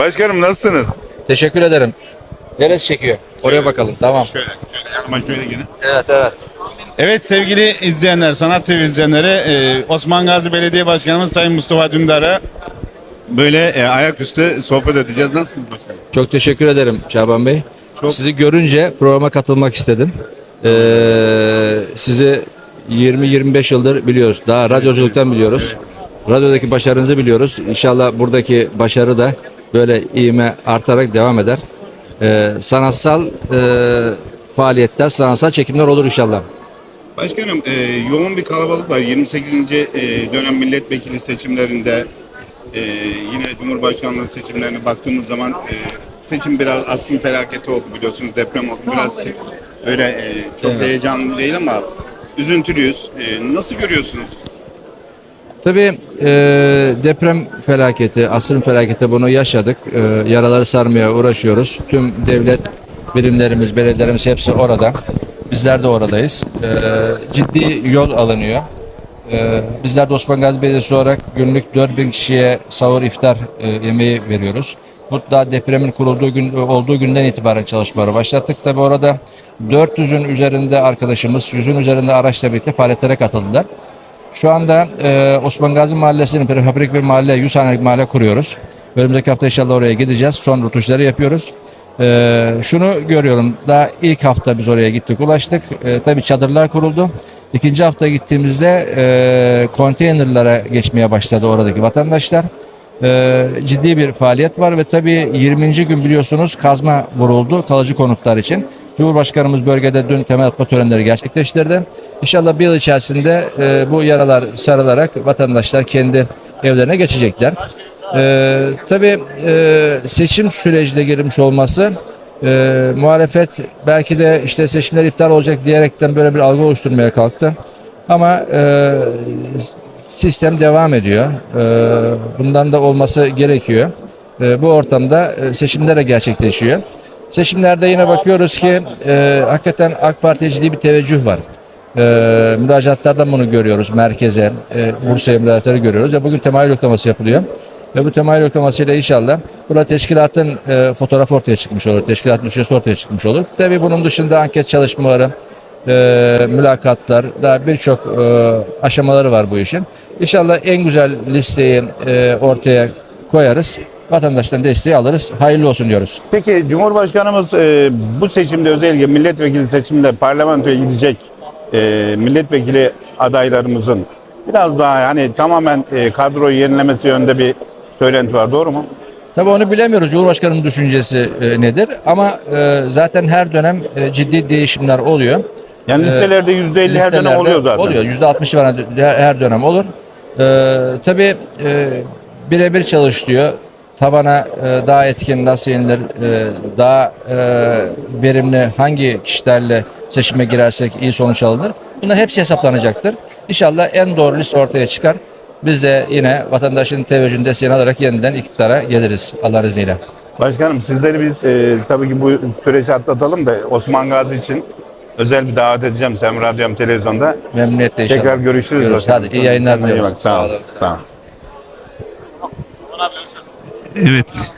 Başkanım nasılsınız? Teşekkür ederim. Neresi çekiyor? Oraya bakalım. Tamam. Şöyle, şöyle yanıma şöyle gelin. Evet evet. Evet sevgili izleyenler, Sanat TV izleyenleri, e, Osman Gazi Belediye Başkanımız Sayın Mustafa Dündar'a böyle e, ayaküstü sohbet edeceğiz. Nasılsınız başkanım? Çok teşekkür ederim Şaban Bey. Çok- Sizi görünce programa katılmak istedim. Ee, sizi 20-25 yıldır biliyoruz. Daha radyoculuktan biliyoruz. Radyodaki başarınızı biliyoruz. İnşallah buradaki başarı da böyle iğme artarak devam eder. Ee, sanatsal e, faaliyetler, sanatsal çekimler olur inşallah. Başkanım e, yoğun bir kalabalık var. 28. e, dönem milletvekili seçimlerinde e, yine Cumhurbaşkanlığı seçimlerine baktığımız zaman e, seçim biraz aslında felaketi oldu biliyorsunuz deprem oldu. Biraz öyle e, çok Evet. heyecanlı değil ama üzüntülüyüz. E, nasıl görüyorsunuz? Tabii e, deprem felaketi, asrın felaketi bunu yaşadık. E, yaraları sarmaya uğraşıyoruz. Tüm devlet birimlerimiz, belediyelerimiz hepsi orada. Bizler de oradayız. E, ciddi yol alınıyor. E, bizler de Osman Gazi Belediyesi olarak günlük 4000 kişiye sahur iftar e, yemeği veriyoruz. Da depremin kurulduğu gün olduğu günden itibaren çalışmaları başlattık. Tabii orada 400'ün üzerinde arkadaşımız, 100'ün üzerinde araçla birlikte faaliyetlere katıldılar. Şu anda e, Osman Gazi Mahallesi'nin prefabrik bir mahalle, 100 hanelik mahalle kuruyoruz. Önümüzdeki hafta inşallah oraya gideceğiz. Son rutuşları yapıyoruz. E, şunu görüyorum. Daha ilk hafta biz oraya gittik, ulaştık. E, tabii çadırlar kuruldu. İkinci hafta gittiğimizde e, konteynerlara geçmeye başladı oradaki vatandaşlar. E, ciddi bir faaliyet var ve tabii 20. gün biliyorsunuz kazma vuruldu kalıcı konutlar için. Cumhurbaşkanımız bölgede dün temel törenleri gerçekleştirdi. İnşallah bir yıl içerisinde e, bu yaralar sarılarak vatandaşlar kendi evlerine geçecekler. E, tabii e, seçim sürecine girmiş olması e, muhalefet belki de işte seçimler iptal olacak diyerekten böyle bir algı oluşturmaya kalktı. Ama e, sistem devam ediyor. E, bundan da olması gerekiyor. E, bu ortamda e, seçimler de gerçekleşiyor. Seçimlerde yine bakıyoruz ki e, hakikaten AK Parti'ye ciddi bir teveccüh var. E, müracaatlardan bunu görüyoruz merkeze, e, Bursa'ya müracaatları görüyoruz. Ve bugün temayül yoklaması yapılıyor. Ve bu temayül yoklamasıyla inşallah burada teşkilatın e, fotoğrafı ortaya çıkmış olur. Teşkilatın düşüncesi ortaya çıkmış olur. Tabii bunun dışında anket çalışmaları, e, mülakatlar, daha birçok e, aşamaları var bu işin. İnşallah en güzel listeyi e, ortaya koyarız. Vatandaştan desteği alırız. Hayırlı olsun diyoruz. Peki Cumhurbaşkanımız e, bu seçimde özellikle milletvekili seçiminde parlamentoya gidecek e, milletvekili adaylarımızın biraz daha yani tamamen e, kadroyu yenilemesi yönünde bir söylenti var. Doğru mu? Tabii onu bilemiyoruz. Cumhurbaşkanının düşüncesi e, nedir? Ama e, zaten her dönem e, ciddi değişimler oluyor. Yani listelerde %50 her dönem oluyor zaten. Oluyor. Yüzde altmışı her, dönem olur. Ee, tabii e, birebir çalışıyor. Tabana e, daha etkin nasıl yenilir, e, daha e, verimli hangi kişilerle seçime girersek iyi sonuç alınır. Bunlar hepsi hesaplanacaktır. İnşallah en doğru liste ortaya çıkar. Biz de yine vatandaşın teveccühünü desteğini alarak yeniden iktidara geliriz Allah'ın izniyle. Başkanım sizleri biz e, tabii ki bu süreci atlatalım da Osman Gazi için özel bir davet edeceğim Sem Radyo hem Televizyonda. Memnuniyetle inşallah. Tekrar görüşürüz. Görüşürüz. Hadi iyi yayınlar iyi bak. Sağ ol. olun. Sağ ol. Evet.